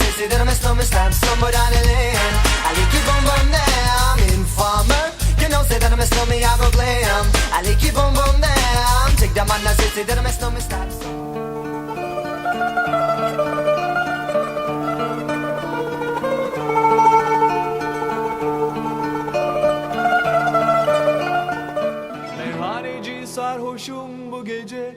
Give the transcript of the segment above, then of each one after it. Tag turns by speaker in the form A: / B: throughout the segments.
A: sissy, then I'm a snowman slam somewhere down the lane. I like you boom boom damn, informer. You know, say that I'm a snowman, I go glam. I like you boom boom damn. Take them on the sissy, then I'm a.
B: Meyhaneci sarhoşum bu gece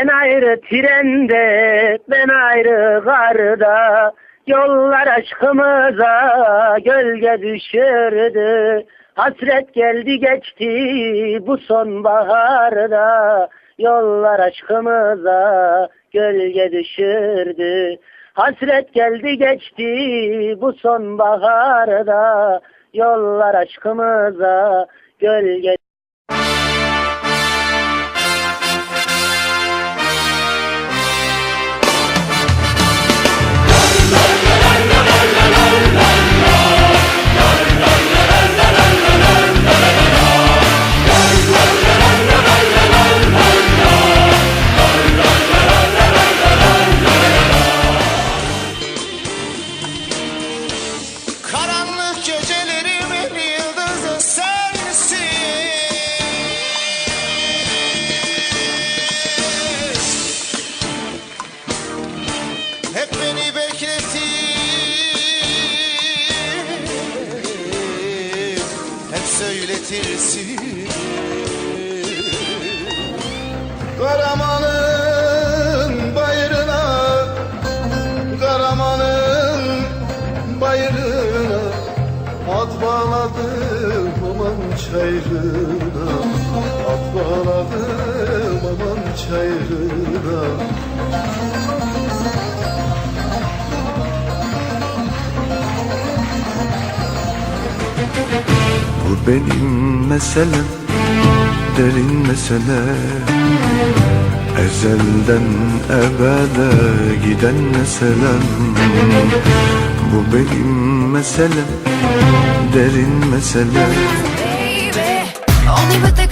C: Sen ayrı trende, ben ayrı garda. Yollar aşkımıza gölge düşürdü. Hasret geldi geçti bu sonbaharda. Yollar aşkımıza gölge düşürdü. Hasret geldi geçti bu sonbaharda. Yollar aşkımıza gölge
D: söyletirsin. Karamanın bayrına Karamanın bayrına At bağladım aman çayrına At bağladım aman çayrına
E: benim meselem Derin mesele Ezelden ebede giden meselem Bu benim meselem Derin mesele
F: baby. Only with the